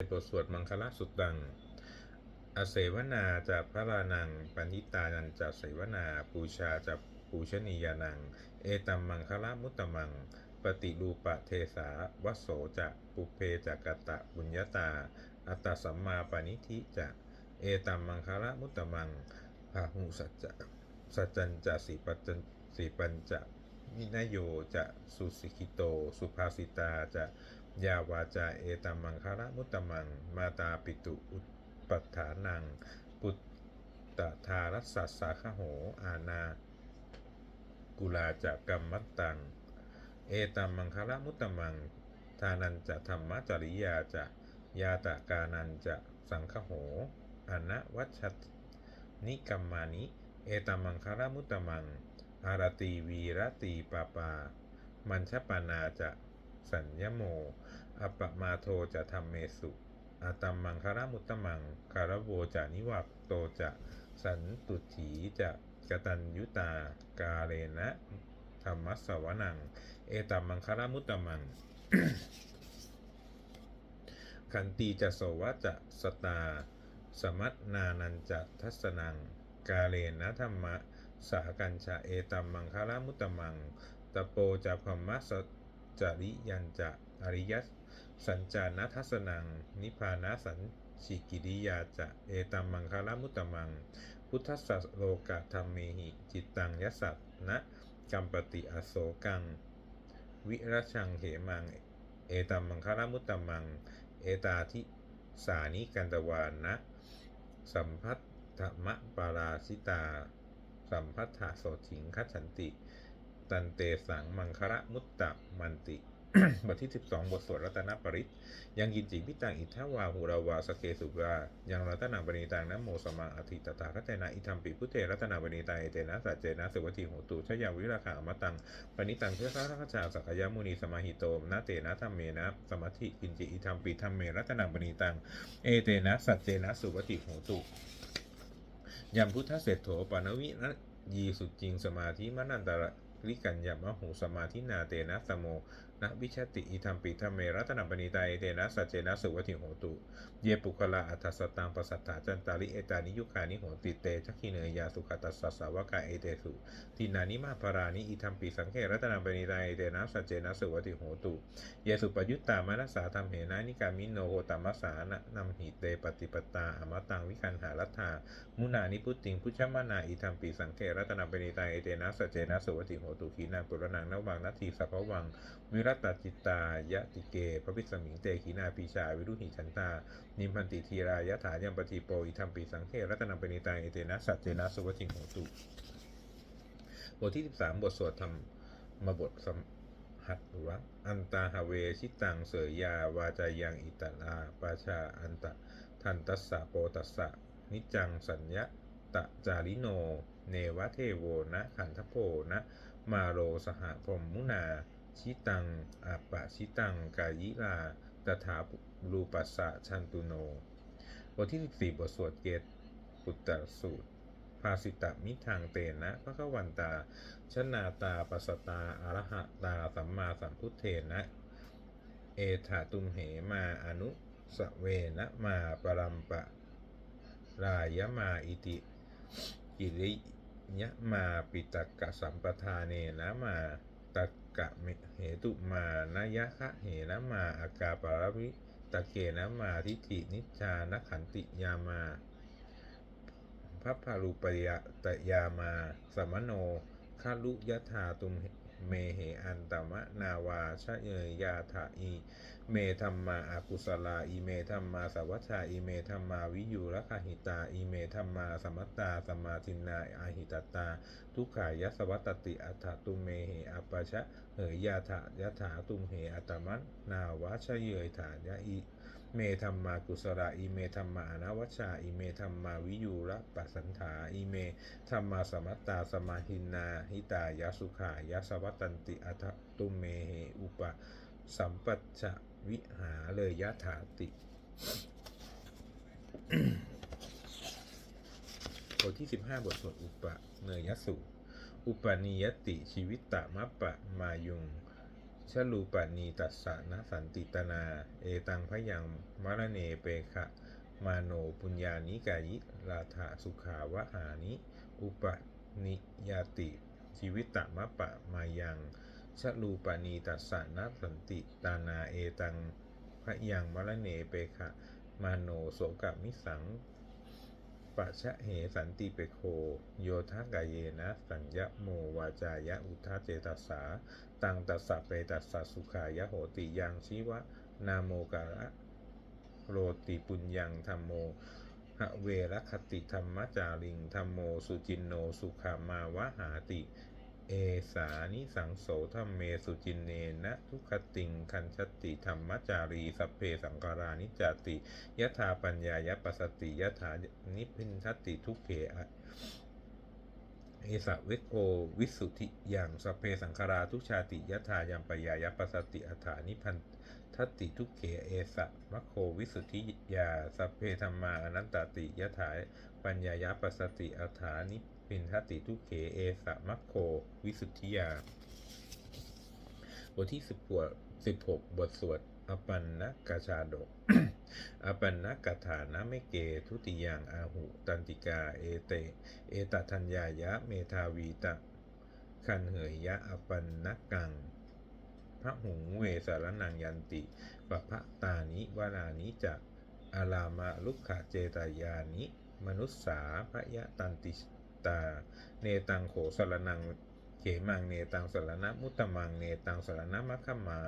บทสวดมังคลสุดดัง อเสวนาจากพระรานังปณิตานันจะเสวนาปูชาจากปูชนียานัง เอตัมมังคลมุตตมัง ปฏิรูปะเทสาวโสจะปุเพจักตะบุญญาตา อัตสัมมาปณิธิจะเอตัมมังคลมุตตมังพาหุสัจจะสัจจันจะสีปัจจันสีปัญจะ วินโยจะสุสิกิโต สุภาสิตาจะยาวาจาเอตัมมังคาระมุตตมัง มาตาปิตุอุปัฏฐานัง ปุตตะทารัสสะสาขโห อาณากุลาจะกรรมมัตตัง เอตัมมังคาระมุตตมัง ทานันจะธรรมจริยาจะยาตะกานันจะสังคโหอนะวัชตนิกรรมานิ เอตัมมังคาระมุตตมังารตีวีรตีปาปา มัญชปานาจะสัญญโม อปมาโทจะธรรมเมสุอาตัมมังคารามุตตมังคารโวจะนิวัตโตจะสันตุถีจะกตัญยุตากาเลนะธรรมสวนัง เอตัมมังคารามุตตมัง ขันตีจะโสวะจะสตา สมัตนานันจะทัสนัง กาเลนะธรรมะ สากัญชาเอตัมมังคารามุตตมัง ตะโปจะพมมะสจริยันจะอริยสัญจานัทัสนัง นิพพานาสัญชิกิริยาจะเอตัมมังคารามุตตมัง พุทธสสโลกะธรรมเมหิ จิตตังยสัตนะกัมปติอโศกัง วิรชังเหมัง เอตัมมังคารามุตตมัง เอตาทิสานิกันตวานะสัมพัทธมะปาราชิตา สัมพัทธะโสถิงคัจฉันติ ตันเตสังมังคระมุตตะมันติบทที่ 12 บทสวดรัตนปริตยังกินจิพิตังอิทธาวาหูราวาสเกสุรายังรัตนาบณีตังนะโมสมังอธิตตาคเตนะอิทัมปิพุเทรัตนาบณีตังเอเตนะสัจเจนะสุวัติโหตุชยังวิราขาอมตังปณิตังเทสาทัคจาสักยมุนีสมาหิโตนะเตนะธรรมเมนะสมัติกินจิอิทัมปิธรรมเมรัตนาบณีตังเอเตนะสัจเจนะสุวัติโหตุ ยามพุทธเศรษโถปานวินะยีสุจริงสมาธิมนันตระริกัญญามหูสมาธินาเตนะสโม นะวิชติอิทัมปิธรรมเมรัตนปณิตาเอเตนะสัจเจนะสุวัติโหตุ เยปุคลาอัฏฐสตังปสัตถาจันตาริเอตานิยุคานิโหติเตชักขิเนยยาสุขตัสสะสาวกาเอเตสุทินานิมาภารานิอิทัมปิสังเขรัตนปณิตาเอเตนะสัจเจนะสุวัติโหตุเยสุปยุตตามนัสสาธรรมเหนะนิกามิโนโหตมัสสานะนัมหิเตปฏิปตาอมตังวิคันหารัตถามุนานิพุติงพุชมานาอิทัมปีสังเกรัตนาปณิตาเอเตนะสจเจนะสุวัติโหตุขีนาปุรนังนวังนัตถีสัพพวังวิรัตตจิตตายะติเกพระพิสมิงเตขีนาปีชา วิรุหิฉันตา นิมพันติทีรายะถายัมปฏิโปอิทัมปีสังเกรัตนาปณิตาเอเตนะสัจเจนะสุวติโหตุบทที่ 13 บทสวดธรรมมาบทสมหัตวะอันตาหเวชิตังเสยยาวาจายังอิตลาปาชาอันตะทันตัสสะโปตัสสะนิจังสัญญะตะจาริโน เนวะเทโวนะขันทโพนะ มาโรสหพรมมุนา ชิตังอัปปะชิตังกายิลาตถารูปัสสะชันตุโน บทที่ 14 บทสวดเกตปุตตสูตร ภาสิตะมิทางเตนะพระกวันตา ชนาตาปัสตาอรหะตา สัมมาสัมพุทเทนะ เอถาตุมเหมาอนุสเวนะมาปรัมปะรายมาอิติกิริยะมาปิตกะสัมปทาเนนะมาตะ กะเหตุมานยะคะเหนะมาอากาปารวิตะเกนะมาทิฏฐินิจานขันติยามาพัพพารุปยะตะยามาสมโนคารุยะธาตุม เมเหอันตมะนาวาชะเยยยาถาอีเมธรรมาอากุศลาอีเมธรรมาสวัชชาอีเมธรรมาวิยูรคหิตาอีเมธรรมาสมัตตาสมาทินนาอาหิตตา ทุกขายสวัตติอัฏตุเมเหอปปชะเหยยาถายถาตุมเหอัตตมันนาวาชะเยยถายะอี เมธรรมากุศลาอีเมธรรมาอนวัชชาอีเมธรรมาวิยูรปัสสันถาอีเมธรรมาสมัตตาสมาหินาหิตายสุขายสวัตตันติอัฏฐตุเมเหอุปสัมปัชชวิหาเลยยะถาติบทที่ 15 บทสวดอุปะเนยสูอุปนิยติชีวิตตะมัปปะมายุง ชลูปณีตัสสะนสันติตนา เอตังพยังมรเนเปขะมาโนปุญญานิกายิลาธาสุขาวหานิ อุปนิยติ ชีวิตตมะปะมายังชลูปณีตัสสะนสันติตานาเอตังพยังมรเนเปขะมาโนโสกมิสังปะชะเหสันติเปโค โยทากายเยนะ สัญญโมวาจายะอุทาเจตัสสา ตังตัสสะเปตัสสะสุขายะโหติยังชีวะนาโมการะโรติปุญญังธรรมโมหะเวรคติธรรมจาริงธรรมโมสุจินโนสุขามาวะหาติ เอสานิสังโสธรรมเมสุจินเนนะทุกขติงคันชติธรรมจารีสัพเพสังการานิจติยะถาปัญญายปัสติยะถานิพินทติทุกเขอ เอสะเวโกวิสุทธิอย่างสเพสังขาราทุกชาติยถายัมปยายปัสสติอัฐานิพันทติทุกเขเอสะมะโควิสุทธิยาสเพธรรมาอนันตติยถาปัญญายปัสสติอัฐานิพินทติทุกเขเอสะมะโควิสุทธิยา บทที่สิบหกบทสวดอปันนกชาดก อปันนกถานะไม่เกทุติยางอาหุตันติกาเอเต เอตทัญญายะเมทาวีตะ คันเหยยะอปันนกังพระหุงเวสารนังยันติปะพะตานิวารานิจะอาลามะลุกขเจตายานิ มนุษสาพยะตันติตา เนตังโขสารนังเขมังเนตังสารณะมุตตมังเนตังสารณะมัคคมา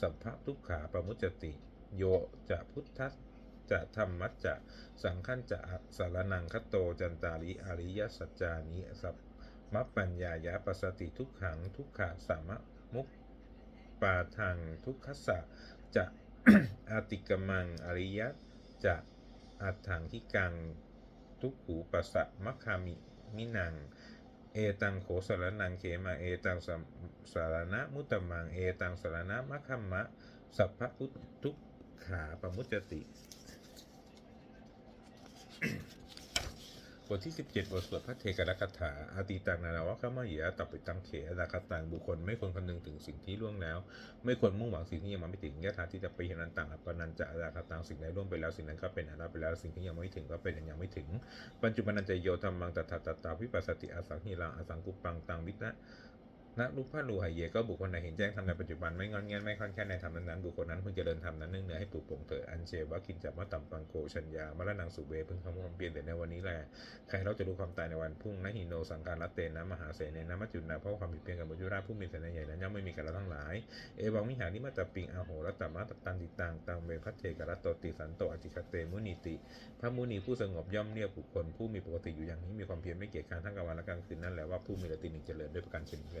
สัพพะทุกขาปมุจติ โยจะพุทธจะธรรมัจจะสังขันจะสารนังคโตจันตาริอริยสัจจานิสัพมปปัญญายะปสติทุกขังทุกขาสามะมุปปาทังทุกขสะจะอาติกมังอริยะจะอัตถังที่กังทุกขูปัสสะมัคคามิมินังเอตังโขสารนังเขมาเอตังสารณะมุตตมังเอตังสารณะมัคคัมมะสัพพะพุททุก ขาปมุจติ บทที่ 17 บทสวดพระเทกรคาถาอาติตังนานาวะขมะเหยะตับไปตังเขอาคตังบุคคล ไม่ควรคำนึงถึงสิ่งที่ล่วงแล้ว ไม่ควรมุ่งหวังสิ่งที่ยังมาไม่ถึงยะถาที่จะไปเห็นนันตังอัปปนันจะอาคตังสิ่งใดล่วงไปแล้วสิ่งนั้นก็เป็นอนาคตไปแล้วสิ่งที่ยังไม่ถึงก็เป็นอย่างยังไม่ถึง ปัจจุบันนันจะโยธรรมังตถาตตาวิปัสสติอาสังหิรังอาสังกุปังตังวิทนะ นะรูปพระรูหายเยก็บุคคลใดเห็นแจ้งทำในปัจจุบันไม่งอนเงี้ยไม่ค่อนแค่ในธรรมนั้นบุคคลนั้นพึงเจริญธรรมนั้นเนื่องเนือให้ปลูกปลงเถิดอันเชวะกินจับมะตัมปังโกชัญญามรณังสุเวพึงทำความเปลี่ยนแต่ในวันนี้แหละใครเราจะรู้ความตายในวันพรุ่งนะหิโนสังการละเตนะมหาเสนนะมัจจุนาเพราะความผิดเพี้ยงกับบุญราผู้มีเสนใหญ่นั้นย่อมไม่มีกันแล้วทั้งหลาย เอวังมิหานิมัตปิงอาโหรัตมะตตันติตังตังเวพัทเทกรัตโตติสันโตอจิคเตมุนิติ พระมุนีผู้สงบย่อมเรียกบุคคลผู้มีปกติอยู่อย่างนี้มีความเพียรไม่เกียจคร้านทั้งกลางวันและกลางคืนนั่นแหละว่าผู้มีรติหนึ่งเจริญด้วยประการชนิดแล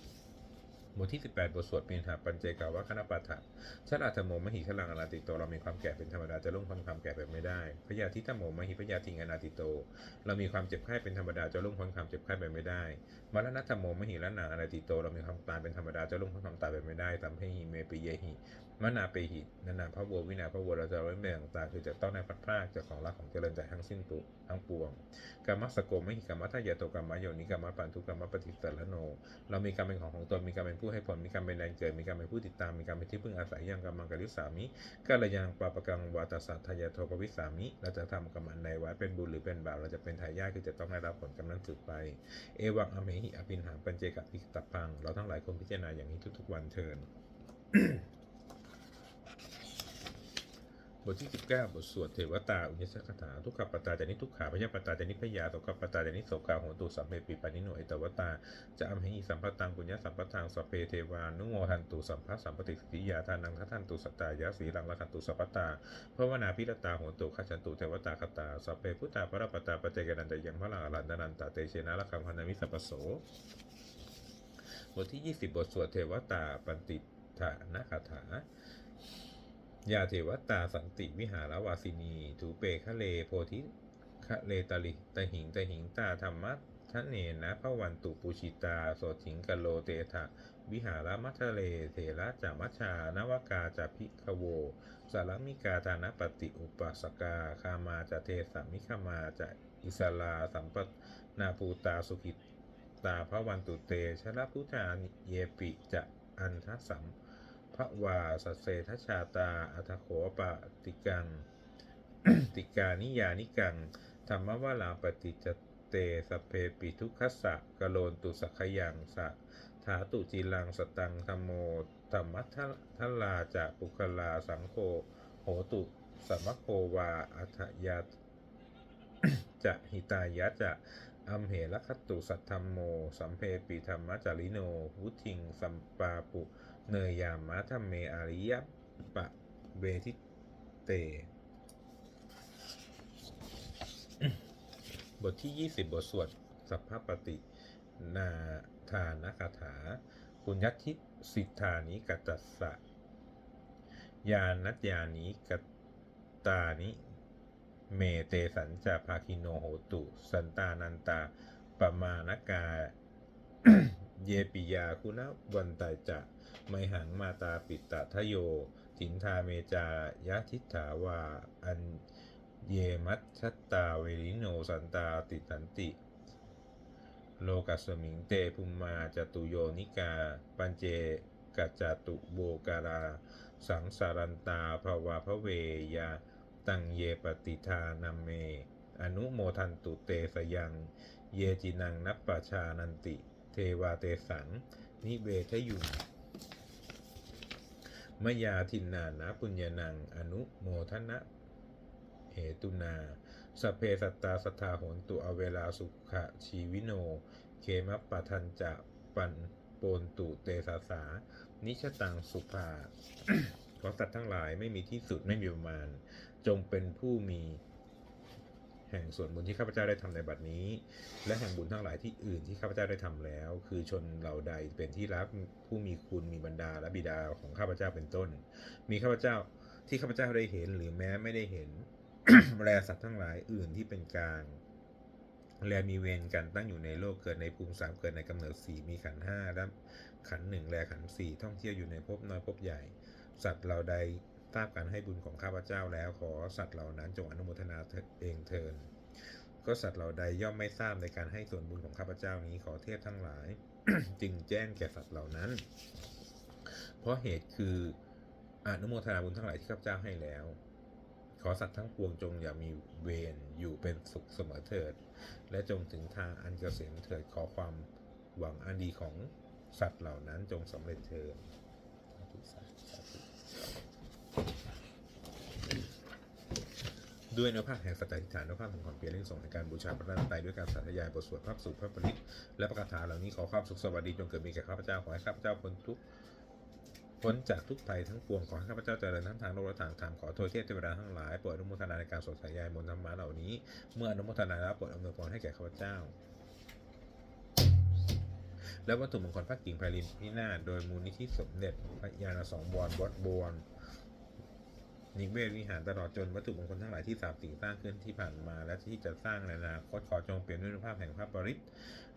บทที่ 18 บทสวดเมหาปัญเจกาวะคณปาฐะชาลาธโมมหิขลังอนาติโต เรามีความแก่เป็นธรรมดาจะล่วงพ้นความแก่ไปไม่ได้ พยาธิธโมมหิพยาธิงอนาติโต เรามีความเจ็บไข้เป็นธรรมดาจะล่วงพ้นความเจ็บไข้ไปไม่ได้ มรณะธโมมหิละนาอนาติโต เรามีความตายเป็นธรรมดาจะล่วงพ้นความตายไปไม่ได้ตัมเพหิเมปิเยหิ มนาเปหิ นานาพระวัววินาพระวัวเราจะไว้เมื่อต่าคือจะต้องในพัดพรากจากของรักของเจริญใจทั้งสิ้นปุทั้งปวงกรรมสโกมหิกรรมทายาโตกรรมโยนิกรรมปันทุกรรมปฏิสัลโน เรามีกรรมเป็นของของตนมีกรรมเป็นผู้ให้ผลมีกรรมเป็นแรงเกิดมีกรรมเป็นผู้ติดตามมีกรรมเป็นที่พึ่งอาศัยยังกรรมังกริสามิกัลยังปาปกังวาตสัตทายาโทปวิสามิเราจะทำกรรมอันใดไว้เป็นบุญหรือเป็นบาปเราจะเป็นทายาทคือจะต้องได้รับผลกรรมนั้นสืบไป เอวังอเมหิอภินหังปัญเจกับอิกตพัง เราทั้งหลายควรพิจารณาอย่างนี้ทุกๆวันเทิน บทที่ 19 บทสวดเทวตาอุญชคถาทุกขปตาจานิทุกขาพยาปตาจานิพยาโสกปตาจานิโสกาโหตุสัมเพปิปานิโนเอตวตาจะอัมหิสัมปตังปุญญสัมปทังสเพเทวานุโมทันตุสัมภสัมปติสติยาทานังทัทันตุสตายะสีรังละคันตุสัพพตาภาวนาพิรตาโหตุขัจันตุเทวตาคตาสัเพพุทธาปรปตาปเจกนันตยังพระลังอรันตนันตาเตเชนะละคังพันธมิสัพพโสบทที่ 20 บทสวดเทวตาปันติฐานคาถา ยาเทวตาสันติวิหารวาสินี ถูเปคะเลโพธิคะเลตลิตะหิงตะหิงตาธรรมะทะเนนะพระวันตุปุชิตาโสถิงกะโลเตถะวิหารมัทะเลเถระจามัชานวกาจะพิกโวสารมิกาทานปฏิอุปสกาคามาจะเทสามิขมาจะอิสลาสัมปนาภูตาสุขิตาพระวันตุเตชะละพุทธาเยปิจะอันทสัม ภวาสสเสทชาตา อัทโขปะติกัง ติกานิยานิกัง ธรรมวลาปฏิจเตสเพปิทุกขสสะกโลนตุสักขยังสะถาตุจีลังสตังธรรมโมธรรมัททลาจะปุคลาสังโฆโหตุสมโควาอัฏยาจะหิตายะจะอัมเหรคตุสัทธรรมโม สัมเพปิธรรมจาริโน วุทิง สัมปาปุ เนยามะธรรมเมอาริยปะเวทิเต บทที่ 20 บทสวดสัพพปฏิ นาทานคาถาปุญญทิสิทธานิกัตตัสสะยานัตยานิกตตานิ เมเตสัญจาภาคิโนโหตุ สันตานันตาปมานกา เยปิยาคุณวันตายจะ ไมหังมาตาปิตตทโย ถินทาเมจายะทิฏฐาวา อันเยมัชชตตาเวริโนสันตาติสันติ โลกัสมิงเตภุมมาจตุโยนิกา ปัญเจกัจจตุโบการา สังสารันตาภวาพระเวยา ตังเยปฏิทานัมเม อนุโมทันตุเตสยัง เยจินังนัปปชานันติ เทวาเตสัง นิเวทยุง มยาทินนานะปุญญนัง อนุโมทนะเหตุนาสเพสัตตาสทาโหนตุอเวลาสุขะชีวิโน เคมัปะทันจะปันโปนตุเตสาสา นิชตังสุภาขอสัตว์ทั้งหลายไม่มีที่สุดไม่มีประมาณ จงเป็นผู้มี แห่งส่วนบุญที่ข้าพเจ้าได้ทำในบัดนี้ และแห่งบุญทั้งหลายที่อื่นที่ข้าพเจ้าได้ทำแล้ว คือชนเหล่าใดเป็นที่รักผู้มีคุณมีบรรดาและบิดาของข้าพเจ้าเป็นต้น มีข้าพเจ้าที่ข้าพเจ้าได้เห็นหรือแม้ไม่ได้เห็นแลสัตว์ทั้งหลายอื่นที่เป็นกลางแลมีเวรกันตั้งอยู่ในโลกเกิดในภูมิสามเกิดในกำเนิดสี่มีขันห้าและขันหนึ่งแลขันสี่ท่องเที่ยวอยู่ในภพน้อยภพใหญ่ สัตว์เหล่าใด ทราบการให้บุญของข้าพเจ้าแล้วขอสัตว์เหล่านั้นจงอนุโมทนาเองเทินก็สัตว์เหล่าใดย่อมไม่ทราบในการให้ส่วนบุญของข้าพเจ้านี้ขอเทพทั้งหลาย จึงแจ้งแก่สัตว์เหล่านั้น เพราะเหตุคืออนุโมทนาบุญทั้งหลายที่ข้าพเจ้าให้แล้ว ขอสัตว์ทั้งปวงจงอย่ามีเวรอยู่เป็นสุขเสมอเถิด และจงถึงทางอันเกษมเถิดขอความหวังอันดีของสัตว์เหล่านั้นจงสำเร็จเถิดสาธุสาธุสาธุ ด้วยนื้อผ้าแห่งสัจจทิฏฐานนื้อผ้าแห่งความเพียรเร่งส่งในการบูชาพระรัตนตรัยด้วยการสาธยายบทสวดพระสุขพระปริตและประกาศาเหล่านี้ขอความสุขสวัสดีจงเกิดมีแก่ข้าพเจ้าขอให้ข้าพเจ้าพ้นทุกข์พ้นจากทุกภัยทั้งปวงขอให้ข้าพเจ้าเจริญทั้งทางโลกและทางธรรมขอโทษเทพเทวดาทั้งหลายโปรดอนุโมทนาในการสวดสายยายมนต์ธรรมะเหล่านี้ เมื่ออนุโมทนาแล้วโปรดอำนวยพรให้แก่ข้าพเจ้า และวัตถุมงคลพระกิ่งไพรินพินาศโดยมูลนิธิสมเด็จพระยาณสองบวรวัดบวร นิเวศวิหารตลอดจนวัตถุมงคลทั้งหลายที่สามสิ่งสร้างขึ้นที่ผ่านมาและที่จะสร้างในอนาคตขอจงเปลี่ยนด้วยภาพแห่งพระปริศ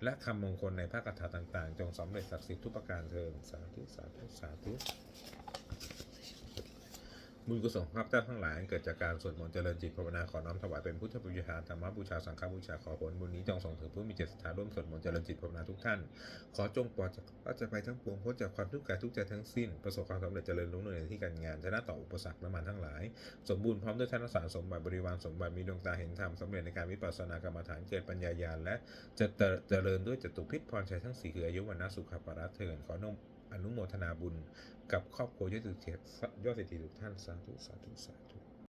และคำมงคลในพระคาถาต่างๆ จงสำเร็จศักดิ์สิทธิ์ทุกประการเทินสาธุสาธุสาธุ บุญกุศลของข้าพเจ้าทั้งหลายเกิดจากการสวดมนต์เจริญจิตภาวนาขอน้อมถวายเป็นพุทธบูชาธรรมบูชาสังฆบูชาขอผลบุญนี้จงส่งถึงผู้มีเจตศรัทธาร่วมสวดมนต์เจริญจิตภาวนาทุกท่าน ขอจงปลอดจากอาจะไปทั้งปวงพ้นจากความทุกข์กายทุกใจทั้งสิ้น ประสบความสำเร็จเจริญรุ่งเรืองในที่การงานชนะต่ออุปสรรคและมารทั้งหลาย สมบูรณ์พร้อมด้วยท่านสารสมบัติบริวารสมบัติมีดวงตาเห็นธรรมสำเร็จในการวิปัสสนากรรมฐานเกิดปัญญาญาณและจะเจริญด้วยจตุพิษพรชัยทั้งสี่คืออายุวันนะสุขภาระเทินขอนม นุโมทนาบุญ กับครอบครัวยอดเศรษฐีทุกท่านสาธุสาธุสาธุ